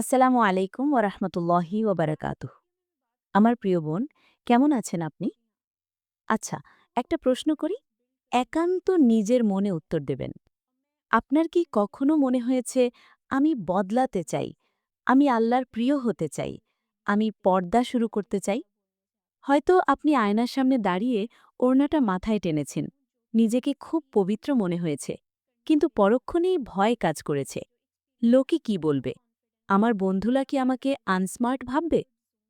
আসসালামু আলাইকুম ওরহমতুল্লাহি ওবারাকাতুহ আমার প্রিয় বোন, কেমন আছেন আপনি? আচ্ছা একটা প্রশ্ন করি। একান্ত নিজের মনে উত্তর দেবেন। আপনার কি কখনো মনে হয়েছে, আমি বদলাতে চাই, আমি আল্লাহর প্রিয় হতে চাই, আমি পর্দা শুরু করতে চাই হয়তো আপনি আয়নার সামনে দাঁড়িয়ে ওড়নাটা মাথায় টেনেছেন, নিজেকে খুব পবিত্র মনে হয়েছে, কিন্তু পরক্ষণেই ভয় কাজ করেছে। লোকে কি বলবে? আমার বন্ধুলা কি আমাকে আনস্মার্ট ভাববে?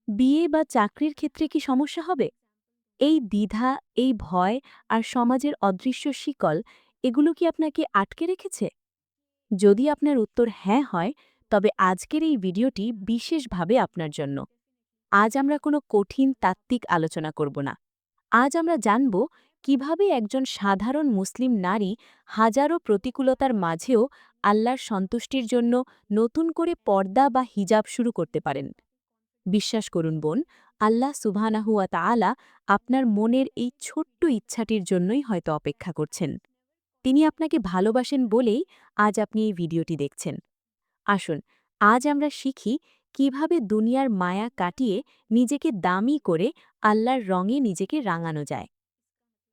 বিয়ে বা চাকরির ক্ষেত্রে কি সমস্যা হবে? এই দ্বিধা, এই ভয় আর সমাজের অদৃশ্য শিকল, এগুলো কি আপনাকে আটকে রেখেছে? যদি আপনার উত্তর হ্যাঁ হয়, তবে আজকের এই ভিডিওটি বিশেষভাবে আপনার জন্য। আজ আমরা কোনো কঠিন তাত্ত্বিক আলোচনা করব না। আজ আমরা জানব কীভাবে একজন সাধারণ মুসলিম নারী হাজারো প্রতিকূলতার মাঝেও আল্লাহর সন্তুষ্টির জন্য নতুন করে পর্দা বা হিজাব শুরু করতে পারেন? বিশ্বাস করুন বোন, আল্লাহ সুবহানাহুয়া তাআলা আপনার মনের এই ছোট্ট ইচ্ছাটির জন্যই হয়তো অপেক্ষা করছেন। তিনি আপনাকে ভালোবাসেন বলেই আজ আপনি এই ভিডিওটি দেখছেন। আসুন, আজ আমরা শিখি কীভাবে দুনিয়ার মায়া কাটিয়ে নিজেকে দামি করে আল্লাহর রঙে নিজেকে রাঙানো যায়।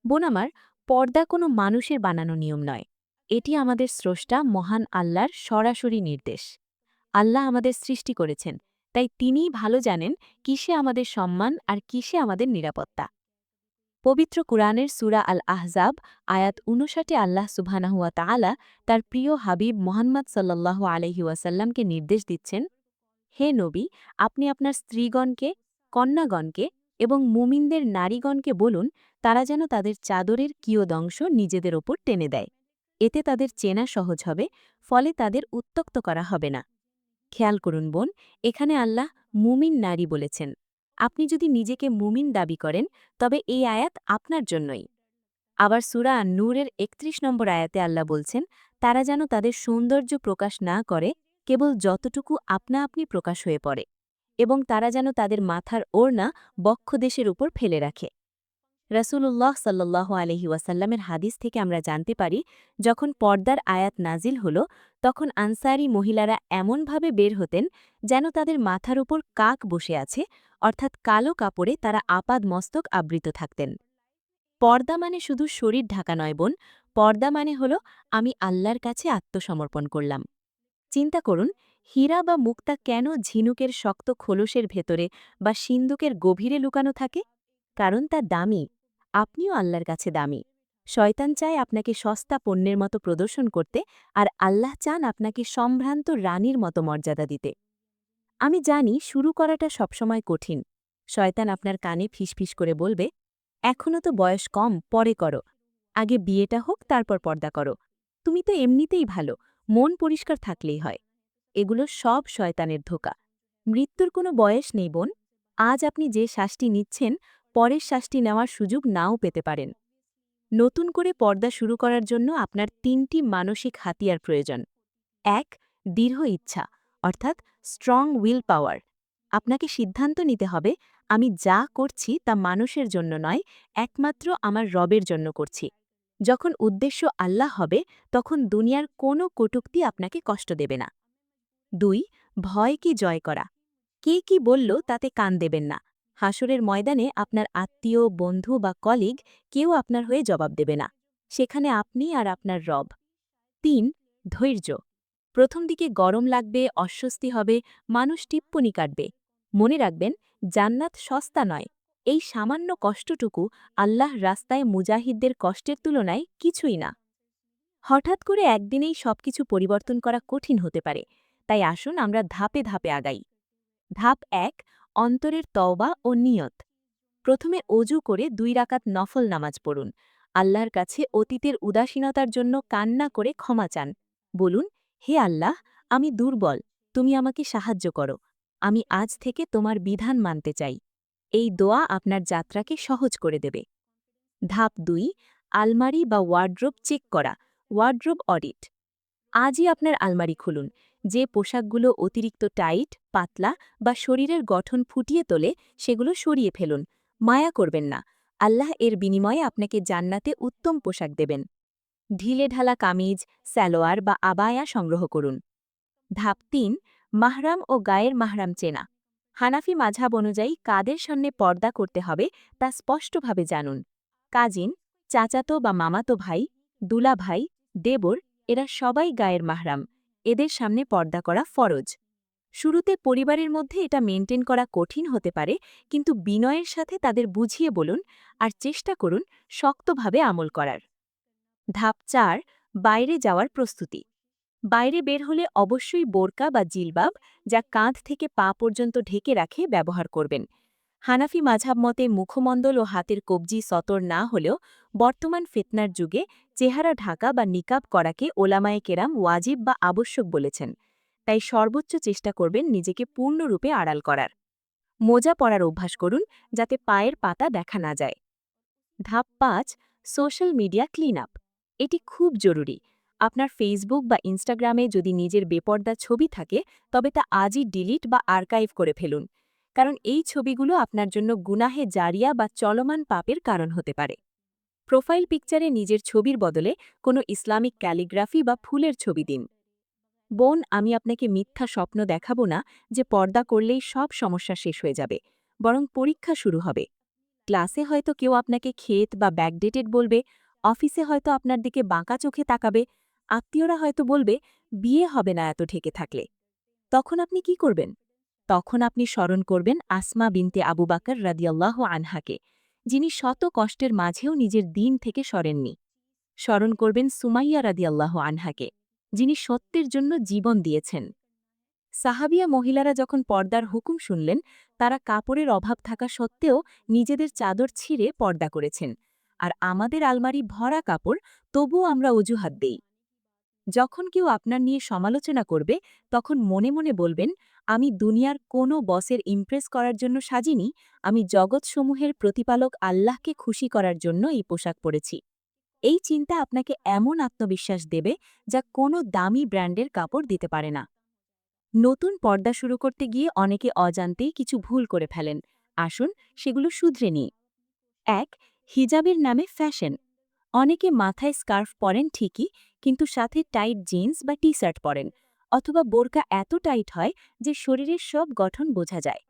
বোন আমার, পর্দা কোনো মানুষের বানানো নিয়ম নয়। এটি আমাদের স্রষ্টা মহান আল্লাহর সরাসরি নির্দেশ। আল্লাহ আমাদের সৃষ্টি করেছেন, তাই তিনিই ভালো জানেন কিসে আমাদের সম্মান আর কিসে আমাদের নিরাপত্তা। পবিত্র কুরআনের সুরা আল আহজাব আয়াত উনষাটে আল্লাহ সুবহানাহুয়া তাআলা তার প্রিয় হাবিব মোহাম্মদ সাল্লাল্লাহু আলহি ওয়াসাল্লামকে নির্দেশ দিচ্ছেন, হে নবী, আপনি আপনার স্ত্রীগণকে, কন্যাগণকে এবং মুমিনদের নারীগণকে বলুন, তারা যেন তাদের চাদরের কিয়দংশ নিজেদের ওপর টেনে দেয়। এতে তাদের চেনা সহজ হবে, ফলে তাদের উত্তক্ত করা হবে না। খেয়াল করুন বোন, এখানে আল্লাহ মুমিন নারী বলেছেন। আপনি যদি নিজেকে মুমিন দাবি করেন, তবে এই আয়াত আপনার জন্যই। আবার সুরা নূরের একত্রিশ নম্বর আয়াতে আল্লাহ বলছেন, তারা যেন তাদের সৌন্দর্য প্রকাশ না করে, কেবল যতটুকু আপনা আপনি প্রকাশ হয়ে পড়ে। এবং তারা যেন তাদের মাথার ওড়না বক্ষদেশের উপর ফেলে রাখে। রসুল্লাহ সাল্লাহ আলহি ওয়াসাল্লামের হাদিস থেকে আমরা জানতে পারি, যখন পর্দার আয়াত নাজিল হল, তখন আনসারি মহিলারা এমনভাবে বের হতেন যেন তাদের মাথার উপর কাক বসে আছে, অর্থাৎ কালো কাপড়ে তারা আপাদ মস্তক আবৃত থাকতেন। পর্দা মানে শুধু শরীর ঢাকা নয় বোন, পর্দা মানে হল আমি আল্লাহর কাছে আত্মসমর্পণ করলাম। চিন্তা করুন হীরা বা মুক্তা কেন ঝিনুকের শক্ত খোলসের ভেতরে বা সিন্দুকের গভীরে লুকানো থাকে? কারণ তা দামি। আপনিও আল্লাহর কাছে দামি। শয়তান চায় আপনাকে সস্তা পণ্যের মতো প্রদর্শন করতে আর আল্লাহ চান আপনাকে সম্ভ্রান্ত রানীর মতো মর্যাদা দিতে। আমি জানি শুরু করাটা সবসময় কঠিন। শয়তান আপনার কানে ফিসফিস করে বলবে এখনও তো বয়স কম, পরে করো। আগে বিয়েটা হোক, তারপর পর্দা করো। তুমি তো এমনিতেই ভালো। মন পরিষ্কার থাকলেই হয়। এগুলো সব শয়তানের ধোকা। মৃত্যুর কোনো বয়স নেই, বোন। আজ আপনি যে শ্বাসটি নিচ্ছেন, পরের শ্বাসটি নেওয়ার সুযোগ নাও পেতে পারেন। নতুন করে পর্দা শুরু করার জন্য আপনার তিনটি মানসিক হাতিয়ার প্রয়োজন। এক, দৃঢ় ইচ্ছা, অর্থাৎ স্ট্রং উইল পাওয়ার আপনাকে সিদ্ধান্ত নিতে হবে, আমি যা করছি তা মানুষের জন্য নয়, একমাত্র আমার রবের জন্য করছি। যখন উদ্দেশ্য আল্লাহ হবে, তখন দুনিয়ার কোনো কটুক্তি আপনাকে কষ্ট দেবে না। দুই, ভয় কি জয় করা? কে কি বলল তাতে কান দেবেন না। হাসরের ময়দানে আপনার আত্মীয়, বন্ধু বা কলিগ কেউ আপনার হয়ে জবাব দেবে না। সেখানে আপনি আর আপনার রব। তিন, ধৈর্য। প্রথম দিকে গরম লাগবে, অস্বস্তি হবে, মানুষ টিপ্পনি কাটবে। মনে রাখবেন, জান্নাত সস্তা নয়। এই সামান্য কষ্টটুকু আল্লাহ রাস্তায় মুজাহিদদের কষ্টের তুলনায় কিছুই না। হঠাৎ করে একদিনেই সবকিছু পরিবর্তন করা কঠিন হতে পারে। তাই আসুন আমরা ধাপে ধাপে আগাই। ধাপ এক, অন্তরের তওবা ও নিয়ত। প্রথমে অজু করে দুই রাকাত নফল নামাজ পড়ুন। আল্লাহর কাছে অতীতের উদাসীনতার জন্য কান্না করে ক্ষমা চান। বলুন, হে আল্লাহ, আমি দুর্বল, তুমি আমাকে সাহায্য করো। আমি আজ থেকে তোমার বিধান মানতে চাই। এই দোয়া আপনার যাত্রাকে সহজ করে দেবে। ধাপ দুই, আলমারি বা ওয়ার্ড্রোব চেক করা, ওয়ার্ড্রোব অডিট। আজই আপনার আলমারি খুলুন। যে পোশাকগুলো অতিরিক্ত টাইট, পাতলা বা শরীরের গঠন ফুটিয়ে তোলে, সেগুলো সরিয়ে ফেলুন। মায়া করবেন না। আল্লাহ এর বিনিময়ে আপনাকে জান্নাতে উত্তম পোশাক দেবেন। ঢিলে ঢালা কামিজ স্যালোয়ার বা আবায়া সংগ্রহ করুন। ধাপ তিন, মাহরাম ও গায়ের মাহরাম চেনা। হানাফি মাঝাব অনুযায়ী কাদের সামনে পর্দা করতে হবে তা স্পষ্টভাবে জানুন। কাজিন, চাচাতো বা মামাতো ভাই দুলা ভাই দেবর, এরা সবাই গায়ের মাহরাম। এদের সামনে পর্দা করা ফরজ। শুরুতে পরিবারের মধ্যে এটা মেনটেন করা কঠিন হতে পারে, কিন্তু বিনয়ের সাথে তাদের বুঝিয়ে বলুন আর চেষ্টা করুন শক্তভাবে আমল করার। ধাপ চার, বাইরে যাওয়ার প্রস্তুতি। বাইরে বের হলে অবশ্যই বোরকা বা জিলবাব, যা কাঁধ থেকে পা পর্যন্ত ঢেকে রাখে, ব্যবহার করবেন। হানাফি মাঝাব মতে মুখমণ্ডল ও হাতের কবজি সতর না হলেও বর্তমান ফিতনার যুগে চেহারা ঢাকা বা নিকাব করাকে ওলামায়ে কেরাম ওয়াজিব বা আবশ্যক বলেছেন। তাই সর্বোচ্চ চেষ্টা করবেন নিজেকে পূর্ণরূপে আড়াল করার। মোজা পরার অভ্যাস করুন যাতে পায়ের পাতা দেখা না যায়। ধাপ পাঁচ, সোশ্যাল মিডিয়া ক্লিন আপ। এটি খুব জরুরি। আপনার ফেসবুক বা ইনস্টাগ্রামে যদি নিজের বেপর্দা ছবি থাকে, তবে তা আজই ডিলিট বা আর্কাইভ করে ফেলুন। কারণ এই ছবিগুলো আপনার জন্য গুনাহে জারিয়া বা চলমান পাপের কারণ হতে পারে। প্রোফাইল পিকচারে নিজের ছবির বদলে কোনো ইসলামিক ক্যালিগ্রাফি বা ফুলের ছবি দিন। বোন, আমি আপনাকে মিথ্যা স্বপ্ন দেখাবো না যে পর্দা করলেই সব সমস্যা শেষ হয়ে যাবে, বরং পরীক্ষা শুরু হবে। ক্লাসে হয়তো কেউ আপনাকে ক্ষেত বা ব্যাকডেটেড বলবে, অফিসে হয়তো আপনার দিকে বাঁকা চোখে তাকাবে, আত্মীয়রা হয়তো বলবে, বিয়ে হবে না এত ঢেকে থাকলে। তখন আপনি কি করবেন? তখন আপনি স্মরণ করবেন আসমা বিনতে আবু বাকর রাদিয়াল্লাহ আনহাকে। যিনি শত কষ্টের মাঝেও নিজের দিন থেকে সরেননি। স্মরণ করবেন সুমাইয়া রাদিয়াল্লাহ আনহাকে, যিনি সত্যের জন্য জীবন দিয়েছেন। সাহাবিয়া মহিলারা যখন পর্দার হুকুম শুনলেন, তারা কাপড়ের অভাব থাকা সত্ত্বেও নিজেদের চাদর ছিঁড়ে পর্দা করেছেন। আর আমাদের আলমারি ভরা কাপড়, তবুও আমরা অজুহাত দেই। যখন কেউ আপনার নিয়ে সমালোচনা করবে, তখন মনে মনে বলবেন, আমি দুনিয়ার কোনো বসের ইমপ্রেস করার জন্য সাজিনি। আমি জগৎসমূহের প্রতিপালক আল্লাহকে খুশি করার জন্য এই পোশাক পরেছি। এই চিন্তা আপনাকে এমন আত্মবিশ্বাস দেবে যা কোনো দামি ব্র্যান্ডের কাপড় দিতে পারে না। নতুন পর্দা শুরু করতে গিয়ে অনেকে অজান্তেই কিছু ভুল করে ফেলেন। আসুন সেগুলো শুধরে নিই। এক, হিজাবের নামে ফ্যাশন অনেকে মাথায় স্কার্ফ পরেন ঠিকই, কিন্তু সাথে টাইট জিন্স বা টি শার্ট পরেন, অথবা বোরকা এত টাইট হয় যে শরীরের সব গঠন বোঝা যায়।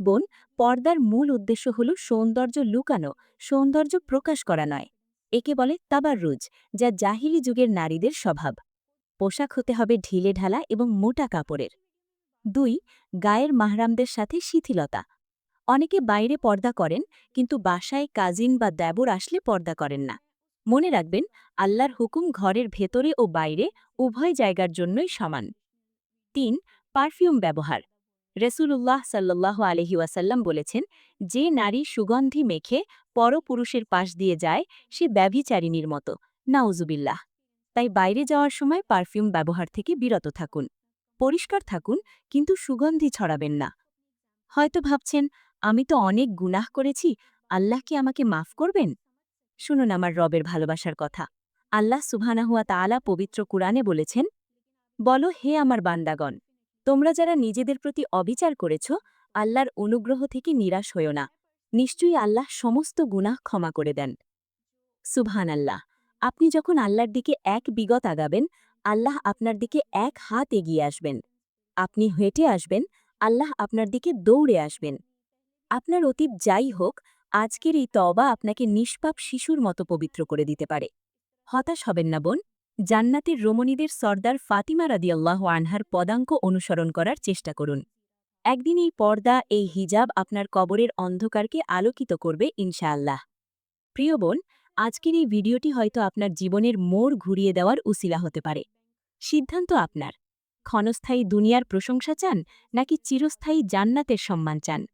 বোন, পর্দার মূল উদ্দেশ্য হল সৌন্দর্য লুকানো, সৌন্দর্য প্রকাশ করা নয়। একে বলে তাবাররুজ, যা জাহিলি যুগের নারীদের স্বভাব। পোশাক হতে হবে ঢিলে ঢালা এবং মোটা কাপড়ের। দুই, গায়ের মাহরামদের সাথে শিথিলতা। অনেকে বাইরে পর্দা করেন, কিন্তু বাসায় কাজিন বা দেবর আসলে পর্দা করেন না। মনে রাখবেন, আল্লাহর হুকুম ঘরের ভেতরে ও বাইরে উভয় জায়গার জন্যই সমান। তিন, পারফিউম ব্যবহার। রেসুলুল্লাহ সাল্লাহ আলহিউসাল্লাম বলেছেন, যে নারী সুগন্ধি মেখে পরপুরুষের পাশ দিয়ে যায়, সে ব্যভিচারিণীর মতো। নাউজুবিল্লাহ। তাই বাইরে যাওয়ার সময় পারফিউম ব্যবহার থেকে বিরত থাকুন। পরিষ্কার থাকুন, কিন্তু সুগন্ধি ছড়াবেন না। হয়তো ভাবছেন, আমি তো অনেক গুনাহ করেছি, আল্লাহ কি আমাকে মাফ করবেন? শুনুন আমার রবের ভালোবাসার কথা। আল্লাহ সুবহানাহুয়া তাআলা পবিত্র কুরআনে বলেছেন, বলো হে আমার বান্দাগণ, তোমরা যারা নিজেদের প্রতি অবিচার করেছ, আল্লাহর অনুগ্রহ থেকে নিরাশ হইও না। নিশ্চয়ই আল্লাহ সমস্ত গুনাহ ক্ষমা করে দেন। সুবহান আল্লাহ আপনি যখন আল্লাহর দিকে এক বিগত আগাবেন, আল্লাহ আপনার দিকে এক হাত এগিয়ে আসবেন। আপনি হেঁটে আসবেন, আল্লাহ আপনার দিকে দৌড়ে আসবেন। আপনার অতীত যাই হোক আজকের এই তবা আপনাকে নিষ্পাপ শিশুর মতো পবিত্র করে দিতে পারে। হতাশ হবেন না, বোন। জান্নাতের রমণীদের সর্দার ফাতিমা রাদিয়াল্লাহ আনহার পদাঙ্ক অনুসরণ করার চেষ্টা করুন। একদিন এই পর্দা, এই হিজাব আপনার কবরের অন্ধকারকে আলোকিত করবে, ইনশাআল্লাহ। প্রিয় বোন, আজকের এই ভিডিওটি হয়তো আপনার জীবনের মোড় ঘুরিয়ে দেওয়ার উসিলা হতে পারে। সিদ্ধান্ত আপনার। ক্ষণস্থায়ী দুনিয়ার প্রশংসা চান নাকি চিরস্থায়ী জান্নাতের সম্মান চান?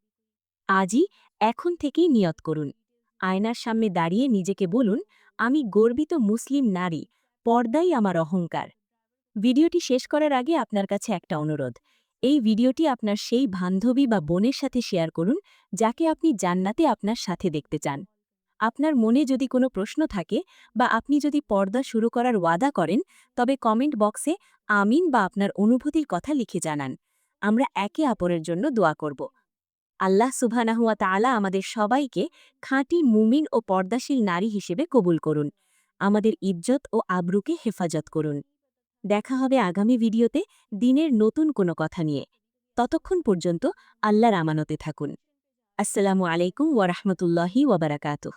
আজই এখন থেকেই নিয়ত করুন। আয়নার সামনে দাঁড়িয়ে নিজেকে বলুন, আমি গর্বিত মুসলিম নারী, পর্দাই আমার অহংকার। ভিডিওটি শেষ করার আগে আপনার কাছে একটা অনুরোধ। এই ভিডিওটি আপনার সেই বান্ধবী বা বোনের সাথে শেয়ার করুন, যাকে আপনি জান্নাতে আপনার সাথে দেখতে চান। আপনার মনে যদি কোনো প্রশ্ন থাকে বা আপনি যদি পর্দা শুরু করার ওয়াদা করেন, তবে কমেন্ট বক্সে আমিন বা আপনার অনুভূতির কথা লিখে জানান। আমরা একে অপরের জন্য দোয়া করব। আল্লাহ সুবহানাহুয়া তালা আমাদের সবাইকে খাঁটি মুমিন ও পর্দাশীল নারী হিসেবে কবুল করুন। আমাদের ইজ্জত ও আবরুকে হেফাজত করুন। দেখা হবে আগামী ভিডিওতে দিনের নতুন কোনো কথা নিয়ে। ততক্ষণ পর্যন্ত আল্লাহর আমানতে থাকুন। আসসালামু আলাইকুম ওয়ারহমতুল্লাহি ওবরাকাতুহ